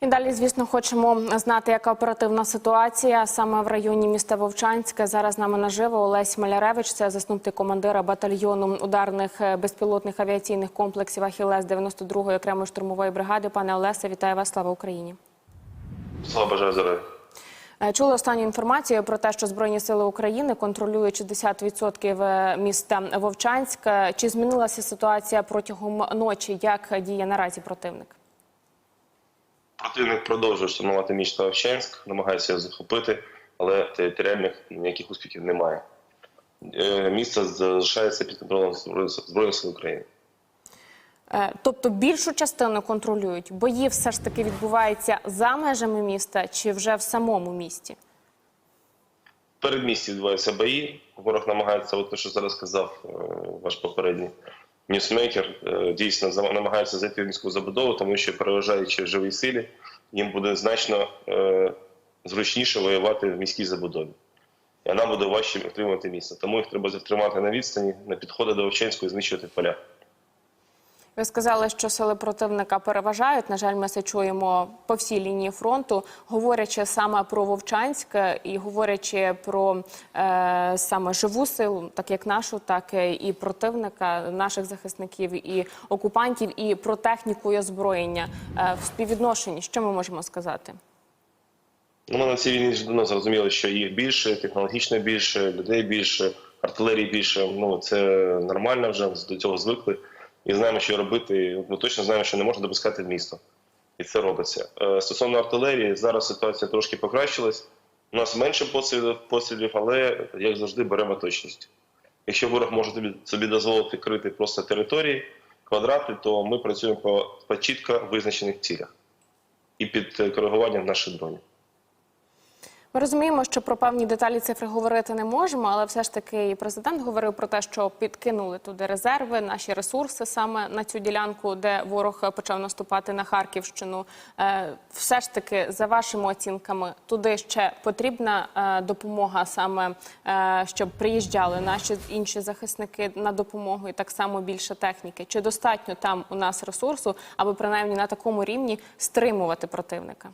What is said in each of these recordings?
І далі, звісно, хочемо знати, яка оперативна ситуація саме в районі міста Вовчанське. Зараз з нами наживо Олесь Маляревич, це заступник командира батальйону ударних е, безпілотних авіаційних комплексів Ахілес 92-ї окремої штурмової бригади. Пане Олесе, вітаю вас! Слава Україні! Слава бажаю здоров'я. Е, Чули останню інформацію про те, що Збройні сили України контролюють 60% міста Вовчанськ. Чи змінилася ситуація протягом ночі? Як діє наразі противник? Противник продовжує штурмувати місто Овчанськ, намагається його захопити, але територіальних ніяких успіхів немає. Е, Місто залишається під контролем Збройних сил України. Е, Тобто більшу частину контролюють. Бої все ж таки відбуваються за межами міста чи вже в самому місті? В передмісті відбуваються бої. Ворог намагається, от те, що зараз сказав е, ваш попередній ньюсмейкер, е, дійсно намагається зайти в міську забудову, тому що переважаючи живій силі, їм буде значно е, зручніше воювати в міській забудові. А нам буде важче отримати місце. Тому їх треба затримати на відстані, на підходи до Овчанської, знищувати поля. Ви сказали, що сили противника переважають. На жаль, ми це чуємо по всій лінії фронту, говорячи саме про Вовчанськ і говорячи про е, саме живу силу, так як нашу, так і противника, наших захисників і окупантів, і про техніку і озброєння е, в співвідношенні. Що ми можемо сказати? Ну, ми на цій війні давно зрозуміли, що їх більше, технологічно більше, людей більше, артилерії більше. Ну це нормально вже до цього звикли. І знаємо, що робити. Ми точно знаємо, що не можна допускати в місто. І це робиться. Е, Стосовно артилерії, зараз ситуація трошки покращилась. У нас менше пострілів, пострілів, але як завжди беремо точність. Якщо ворог може собі дозволити крити просто території, квадрати, то ми працюємо по, по чітко визначених цілях і під е, коригуванням наших дронів. Ми розуміємо, що про певні деталі цифри говорити не можемо, але все ж таки і президент говорив про те, що підкинули туди резерви, наші ресурси саме на цю ділянку, де ворог почав наступати на Харківщину. Е, Все ж таки, за вашими оцінками, туди ще потрібна е, допомога, саме е, щоб приїжджали наші інші захисники на допомогу, і так само більше техніки. Чи достатньо там у нас ресурсу, аби принаймні на такому рівні стримувати противника?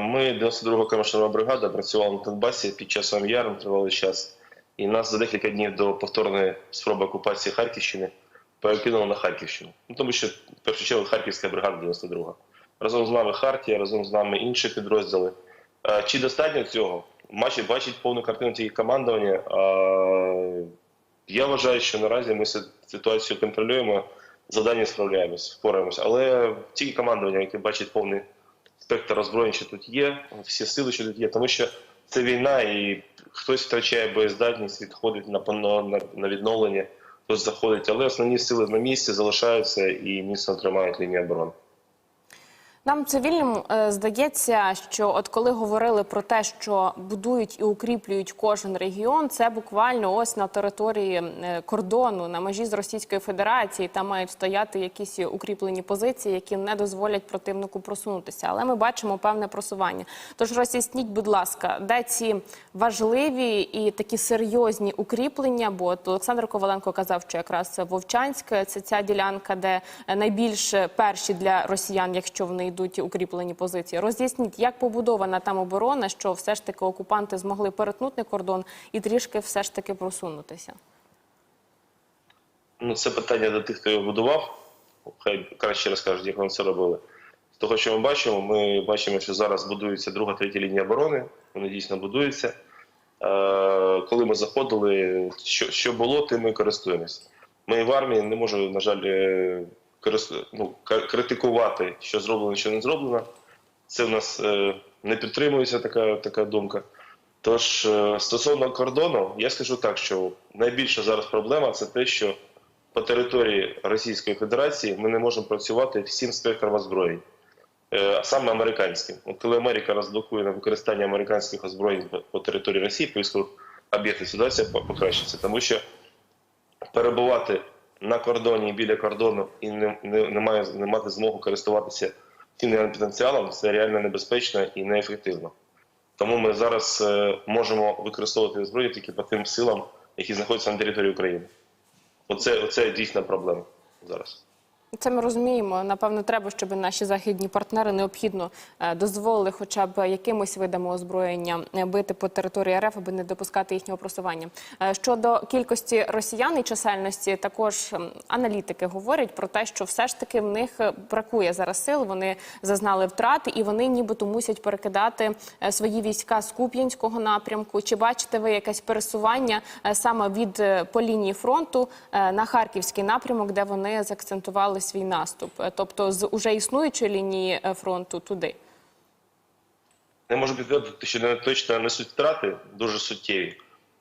Ми 92 камершнова бригада працювали на Донбасі під час ОМЯР тривалий час. І нас за декілька днів до повторної спроби окупації Харківщини перекинули на Харківщину. Ну, тому що, в першу чергу, Харківська бригада 92 га Разом з нами Хартія, разом з нами інші підрозділи. Чи достатньо цього? Бачить, бачить повну картину тільки командування. Я вважаю, що наразі ми ситуацію контролюємо, завдання справляємось, впораємось. Але тільки командування, яке бачить повний спектр озброєнь, що тут є, всі сили, що тут є, тому що це війна, і хтось втрачає боєздатність, відходить на, на, на- відновлення, хтось заходить, але основні сили на місці залишаються і міцно тримають лінію оборони. Нам цивільним е, здається, що от коли говорили про те, що будують і укріплюють кожен регіон, це буквально ось на території е, кордону, на межі з Російською Федерацією. Там мають стояти якісь укріплені позиції, які не дозволять противнику просунутися. Але ми бачимо певне просування. Тож роз'ясніть, будь ласка, де ці важливі і такі серйозні укріплення? Бо от Олександр Коваленко казав, що якраз Вовчанськ це ця ділянка, де найбільш перші для росіян, якщо вони йдуть укріплені позиції. Роз'ясніть, як побудована там оборона, що все ж таки окупанти змогли перетнути кордон і трішки все ж таки просунутися. Ну, це питання до тих, хто його будував. Хай краще розкажуть, як вони це робили. З того, що ми бачимо, ми бачимо, що зараз будується друга, третя лінія оборони. Вони дійсно будуються. Е, коли ми заходили, що, було, тим ми користуємося. Ми в армії не можемо, на жаль, е, ну, критикувати, що зроблено, що не зроблено. Це в нас е, не підтримується така, така думка. Тож, е, стосовно кордону, я скажу так, що найбільша зараз проблема це те, що по території Російської Федерації ми не можемо працювати всім спектром озброєнь, Е, саме американським. От коли Америка розблокує на використання американських озброєнь по- території Росії, по військових об'єктах, ситуація покращиться, тому що перебувати на кордоні і біля кордону і не, не, не, має, не мати змогу користуватися цінним потенціалом, це реально небезпечно і неефективно. Тому ми зараз е, можемо використовувати зброю тільки по тим силам, які знаходяться на території України. Оце, оце дійсна проблема зараз. Це ми розуміємо. Напевно, треба, щоб наші західні партнери необхідно е, дозволили хоча б якимось видами озброєння е, бити по території РФ, аби не допускати їхнього просування. Е, Щодо кількості росіян і чисельності, також аналітики говорять про те, що все ж таки в них бракує зараз сил. Вони зазнали втрати, і вони нібито мусять перекидати свої війська з Куп'янського напрямку. Чи бачите ви якесь пересування саме від по лінії фронту на харківський напрямок, де вони заакцентували свій наступ, Е, тобто з уже існуючої лінії е, фронту туди? Не можу підтвердити, що вони точно несуть втрати дуже суттєві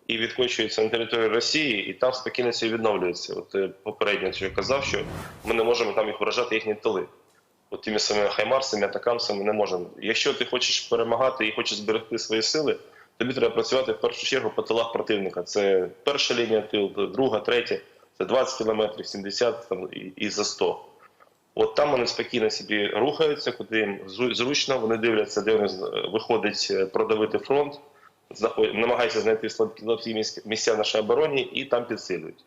і відкочуються на територію Росії, і там спокійно все відновлюється. От е, попередньо я казав, що ми не можемо там їх вражати їхні тили. От тими самими хаймарсами, атакамсами не можемо. Якщо ти хочеш перемагати і хочеш зберегти свої сили, тобі треба працювати в першу чергу по тилах противника. Це перша лінія тил, друга, третя, це 20 кілометрів, 70 там, і, і за 100. От там вони спокійно собі рухаються, куди їм зручно. Вони дивляться, де вони виходить е, продавити фронт, намагаються знайти слабкі місця в нашій обороні і там підсилюють.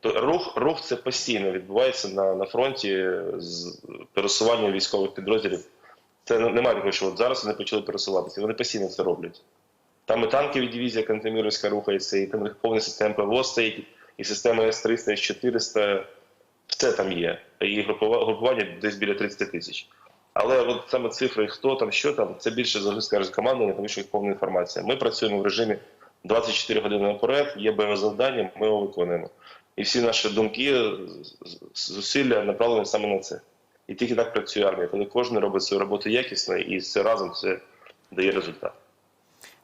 То рух, рух це постійно відбувається на, на фронті з пересуванням військових підрозділів. Це немає такого, що от зараз вони почали пересуватися. Вони постійно це роблять. Там і танкова дивізія Кантемірівська рухається, і там повна система ПВО стоїть, і система С-300, С-400, все там є. І групування десь біля 30 тисяч. Але от саме цифри, хто там, що там, це більше завжди скаже командування, тому що їх повна інформація. Ми працюємо в режимі 24 години наперед, є бойове завдання, ми його виконуємо. І всі наші думки, зусилля направлені саме на це. І тільки так працює армія, коли кожен робить свою роботу якісно, і все разом це дає результат.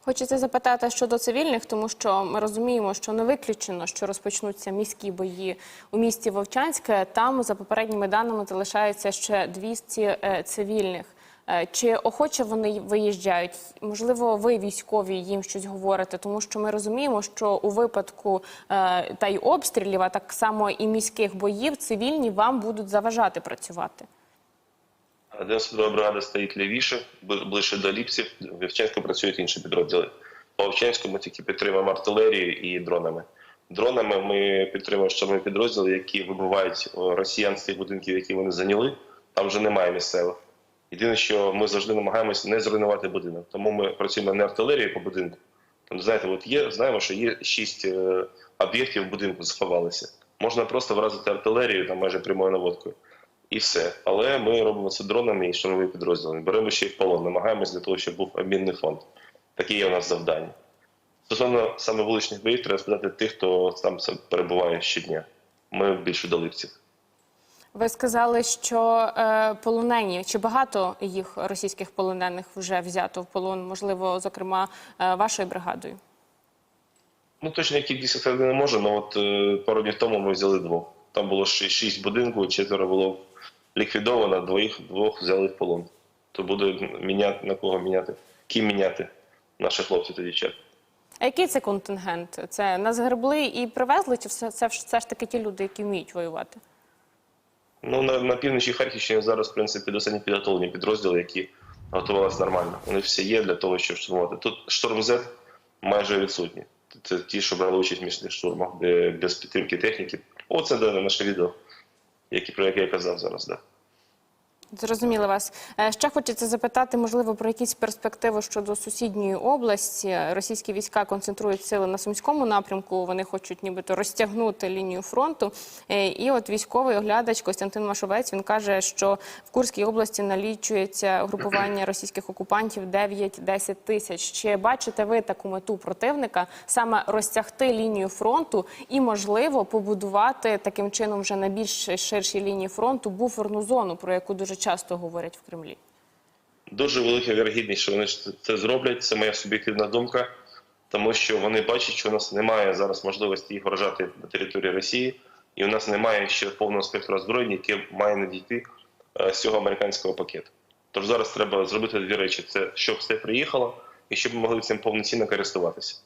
Хочеться запитати щодо цивільних, тому що ми розуміємо, що не виключено, що розпочнуться міські бої у місті Вовчанське. Там, за попередніми даними, залишається ще 200 е, цивільних. Е, Чи охоче вони виїжджають? Можливо, ви військові їм щось говорите, тому що ми розуміємо, що у випадку е, та й обстрілів, а так само і міських боїв, цивільні вам будуть заважати працювати. 92 бригада стоїть лівіше, ближче до Ліпсів. В Вівчанську працюють інші підрозділи. По Вовчанську ми тільки підтримуємо артилерією і дронами. Дронами ми підтримуємо штурмові підрозділи, які вибивають росіян з тих будинків, які вони зайняли. Там вже немає місцевих. Єдине, що ми завжди намагаємося не зруйнувати будинок. Тому ми працюємо не артилерією по будинку. Там, знаєте, от є, знаємо, що є шість е, об'єктів в будинку сховалися. Можна просто вразити артилерію там майже прямою наводкою. І все. Але ми робимо це дронами і штурмовими підрозділами. Беремо ще й в полон, намагаємось для того, щоб був обмінний фонд. Таке є у нас завдання. Стосовно саме вуличних боїв, треба спитати тих, хто там перебуває щодня. Ми більше до. Ви сказали, що е, полонені чи багато їх російських полонених вже взято в полон, можливо, зокрема е, вашою бригадою? Ну точно які кількість сказати не можу, але от е, пару днів тому ми взяли двох. Там було ши- шість будинків, четверо було ліквідовано, двоїх двох взяли в полон. То буде міняти на кого міняти, ким міняти наших хлопців та дівчат. А який це контингент? Це нас гребли і привезли, чи все це все ж таки ті люди, які вміють воювати? Ну на, на півночі Харківщини зараз, в принципі, досить підготовлені підрозділи, які готувалися нормально. Вони всі є для того, щоб штурмувати. Тут штурм Z майже відсутні. Це ті, що брали участь в міських штурмах, де без підтримки техніки. Оце дане наше відео, які, про яке я казав зараз. Да. Зрозуміла вас. Е, Ще хочеться запитати, можливо, про якісь перспективи щодо сусідньої області. Російські війська концентрують сили на сумському напрямку. Вони хочуть нібито розтягнути лінію фронту. Е, І от військовий оглядач Костянтин Машовець він каже, що в Курській області налічується групування російських окупантів 9-10 тисяч. Чи бачите ви таку мету противника саме розтягти лінію фронту і, можливо, побудувати таким чином вже на більш ширшій лінії фронту буферну зону, про яку дуже часто говорять в Кремлі? Дуже велика вірогідність, що вони це зроблять. Це моя суб'єктивна думка, тому що вони бачать, що у нас немає зараз можливості їх вражати на території Росії, і у нас немає ще повного спектру озброєння, яке має надійти е, з цього американського пакету. Тож зараз треба зробити дві речі: це щоб все приїхало, і щоб ми могли цим повноцінно користуватися.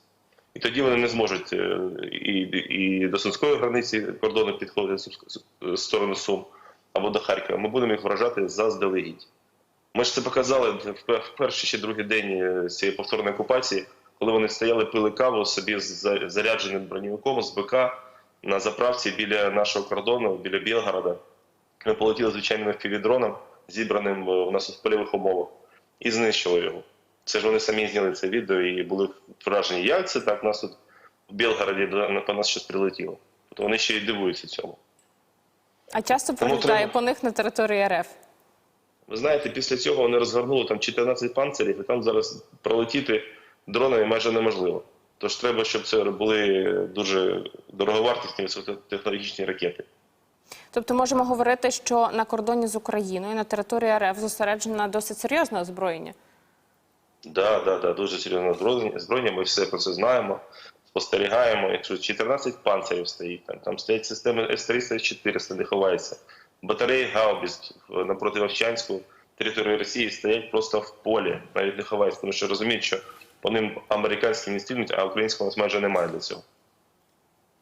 І тоді вони не зможуть е, і, і до сумської границі кордону підходити з сторони Сум або до Харкова. Ми будемо їх вражати заздалегідь. Ми ж це показали в перший чи другий день е, цієї повторної окупації, коли вони стояли, пили каву собі з зарядженим броньовиком з БК на заправці біля нашого кордону, біля Білгорода. Ми полетіли звичайним FPV-дроном, зібраним е, у нас в польових умовах, і знищили його. Це ж вони самі зняли це відео і були вражені. Як це так? У нас тут в Білгороді по нас щось прилетіло. Тобто вони ще й дивуються цьому. А часто прилітає по них на території РФ. Ви знаєте, після цього вони розгорнули там 14 панцирів, і там зараз пролетіти дронами майже неможливо. Тож треба, щоб це були дуже дороговартісні високотехнологічні ракети. Тобто можемо говорити, що на кордоні з Україною на території РФ зосереджено досить серйозне озброєння. Да, да, да, дуже серйозне озброєння, Ми все про це знаємо, спостерігаємо. Якщо 14 панцирів стоїть, там, там стоять системи С-300, С-400, де ховається. Батареї Гаубіс напроти Вовчанську, території Росії стоять просто в полі, навіть не ховаються, тому що розуміють, що по ним американські не стрільнуть, а українського нас майже немає для цього.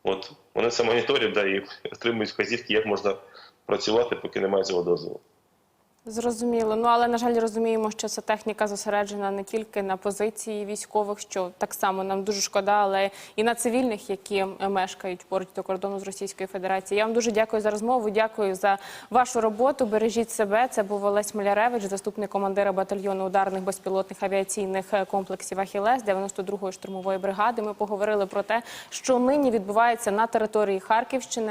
От вони це моніторять да, і отримують вказівки, як можна працювати, поки немає цього дозволу. Зрозуміло. Ну але на жаль, розуміємо, що ця техніка зосереджена не тільки на позиції військових, що так само нам дуже шкода, але і на цивільних, які мешкають поруч до кордону з Російською Федерацією. Я вам дуже дякую за розмову. Дякую за вашу роботу. Бережіть себе. Це був Олесь Маляревич, заступник командира батальйону ударних безпілотних авіаційних комплексів Ахілес 92-ї штурмової бригади. Ми поговорили про те, що нині відбувається на території Харківщини.